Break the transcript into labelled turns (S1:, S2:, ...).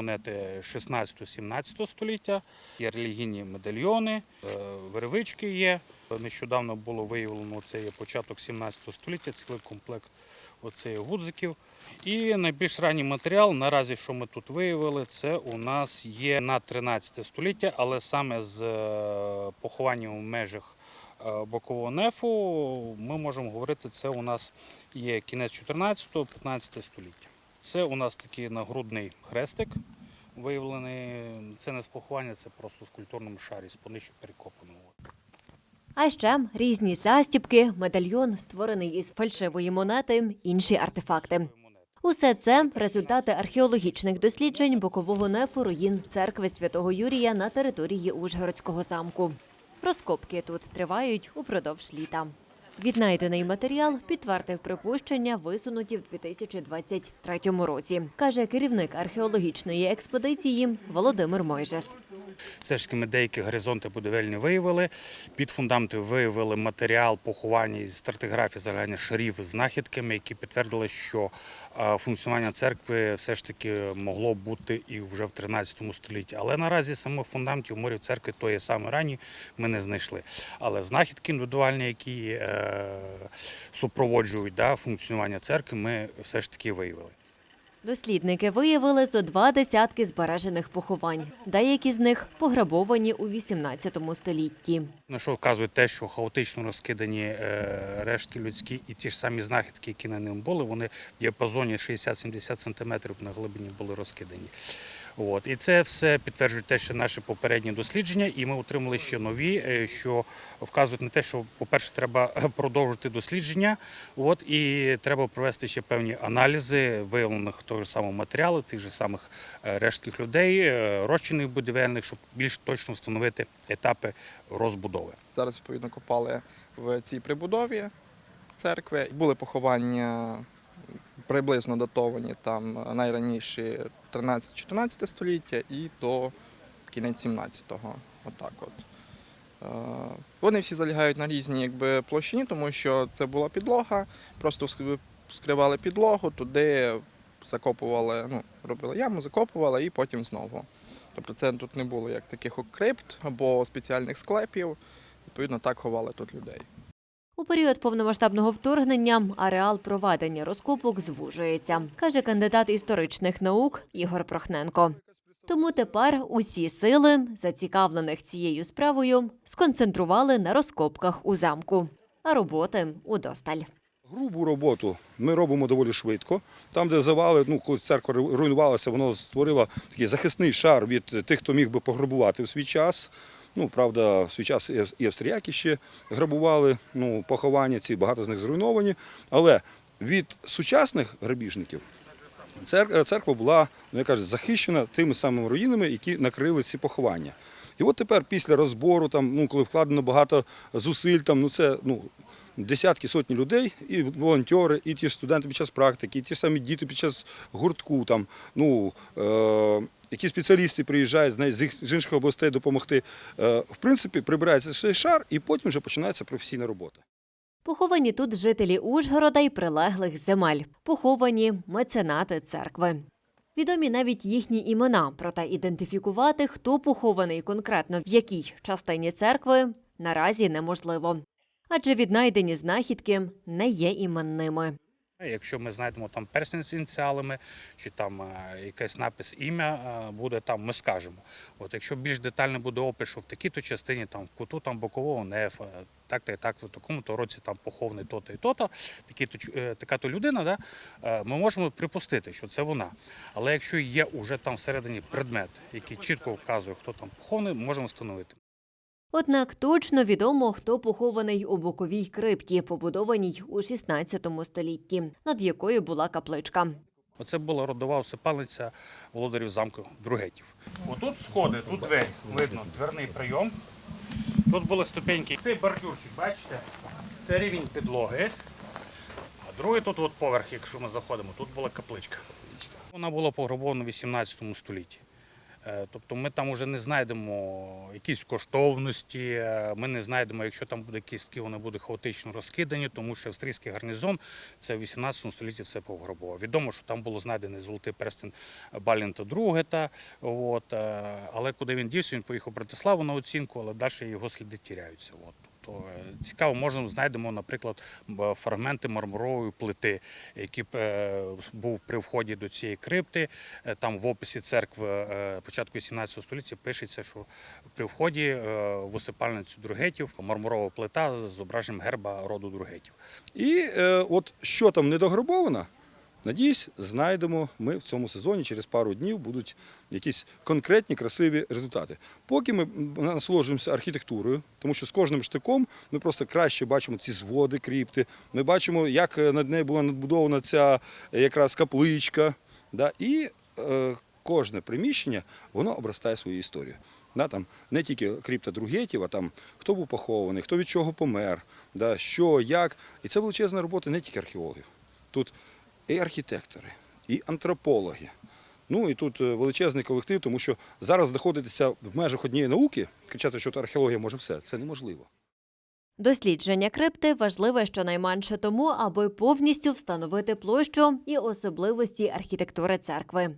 S1: монети 16-17 століття, є релігійні медальйони, е, веревички є. Нещодавно було виявлено це є початок 17 століття, цілий комплект оцеї гудзиків. І найбільш ранній матеріал, наразі, що ми тут виявили, це у нас є на 13 століття, але саме з е, похованням в межах е, бокового нефу ми можемо говорити, це у нас є кінець 14-15 століття. Це у нас такий нагрудний хрестик виявлений. Це не з поховання, це просто в культурному шарі, з понижче перекопаного.
S2: А ще різні застібки, медальйон, створений із фальшивої монети, інші артефакти. Усе це результати археологічних досліджень бокового нефу руїн церкви святого Юрія на території Ужгородського замку. Розкопки тут тривають упродовж літа. Віднайдений матеріал підтвердив припущення, висунуті в 2023 році, каже керівник археологічної експедиції Володимир Мойжес.
S1: Все ж таки ми деякі горизонти будівельні виявили. Під фундаменти виявили матеріал поховання і стратиграфії загальних шарів з знахідками, які підтвердили, що е, функціонування церкви все ж таки могло бути і вже в 13 столітті. Але наразі самих фундаментів морів церкви тої саме ранні ми не знайшли. Але знахідки індивідуальні, які е, супроводжують да, функціонування церкви, ми все ж таки виявили.
S2: Дослідники виявили зо два десятки збережених поховань. Деякі з них пограбовані у 18 столітті.
S1: На що вказує те, що хаотично розкидані е, рештки людські і ті ж самі знахідки, які на ним були, вони в діапазоні 60-70 см на глибині були розкидані. От. І це все підтверджує те, що наші попередні дослідження, і ми отримали ще нові, е, що вказують на те, що, по-перше, треба продовжити дослідження, от, і треба провести ще певні аналізи виявлених того ж самого матеріалу, тих же самих е, рештких людей, е, розчинних будівельних, щоб більш точно встановити етапи розбудови.
S3: Зараз відповідно копали в цій прибудові церкви. Були поховання приблизно датовані там найраніші 13-14 століття і до кінець 17-го. Отак от. Е, Вони всі залягають на різні якби, площині, тому що це була підлога, просто вскривали підлогу, туди закопували, ну, робили яму, закопували і потім знову. Тобто це тут не було як таких крипт або спеціальних склепів. Відповідно, так ховали тут людей.
S2: У період повномасштабного вторгнення ареал проведення розкопок звужується, каже кандидат історичних наук Ігор Прохненко. Тому тепер усі сили, зацікавлених цією справою, сконцентрували на розкопках у замку, а роботи удосталь.
S4: Грубу роботу ми робимо доволі швидко. Там, де завали, ну коли церква руйнувалася, воно створило такий захисний шар від тих, хто міг би пограбувати в свій час. Ну, правда, в свій час і австріяки ще грабували ну, поховання, ці багато з них зруйновані. Але від сучасних грабіжників цер- церква була, ну я кажу, захищена тими самими руїнами, які накрили ці поховання. І от тепер після розбору, там, ну, коли вкладено багато зусиль, там, ну, це ну, десятки, сотні людей, і волонтери, і ті ж студенти під час практики, і ті самі діти під час гуртку, там, ну, е- які спеціалісти приїжджають з, інших областей допомогти. Е- в принципі, прибирається цей шар, і потім вже починається професійна робота.
S2: Поховані тут жителі Ужгорода й прилеглих земель, поховані меценати церкви. Відомі навіть їхні імена, проте ідентифікувати, хто похований конкретно в якій частині церкви, наразі неможливо. Адже віднайдені знахідки не є іменними.
S1: Якщо ми знайдемо там перстень з ініціалами, чи там е, якийсь напис ім'я е, буде там, ми скажемо. От якщо більш детально буде опис, що в такій-то частині, там в куту там бокового нефа, так та і так, в такому-то році там похований то-то і то-то, е, така-то людина, да, е, ми можемо припустити, що це вона. Але якщо є уже там всередині предмет, який чітко вказує, хто там похований, можемо встановити.
S2: Однак точно відомо, хто похований у боковій крипті, побудованій у 16 столітті, над якою була капличка.
S1: Оце була родова усипальниця володарів замку Другетів. Отут сходи, тут двері, видно, дверний прийом. Тут були ступеньки. Цей бордюрчик, бачите, це рівень підлоги. А другий тут от поверх, якщо ми заходимо, тут була капличка. Вона була пограбована в 18 столітті. Е, Тобто ми там вже не знайдемо якісь коштовності, е, ми не знайдемо, якщо там буде кістки, вони будуть хаотично розкидані, тому що австрійський гарнізон це в 18 столітті все пограбував. Відомо, що там було знайдений золотий перстень Балінта Другета, от, е, але куди він дівся, він поїхав в Братиславу на оцінку, але далі його сліди тіряються. От. Тобто, е, цікаво, можемо знайдемо, наприклад, фрагменти мармурової плити, які е, був при вході до цієї крипти. Е, Там в описі церкви початку 17 століття пишеться, що при вході в усипальницю другетів мармурова плита з зображенням герба роду другетів.
S4: І е, от що там недограбовано, надіюсь, знайдемо ми в цьому сезоні. Через пару днів будуть якісь конкретні красиві результати. Поки ми насолоджуємося архітектурою, тому що з кожним штиком ми просто краще бачимо ці зводи, кріпти. Ми бачимо, як е, над нею була надбудована ця е, якраз капличка. Да? І е, кожне приміщення воно обростає своєю історією. Да, там не тільки крипта Другетів, а там хто був похований, хто від чого помер, да, що, як. І це величезна робота не тільки археологів. Тут і архітектори, і антропологи. Ну і тут е, величезний колектив, тому що зараз знаходитися в межах однієї науки, кричати, що археологія може все, це неможливо.
S2: Дослідження крипти важливе щонайменше тому, аби повністю встановити площу і особливості архітектури церкви.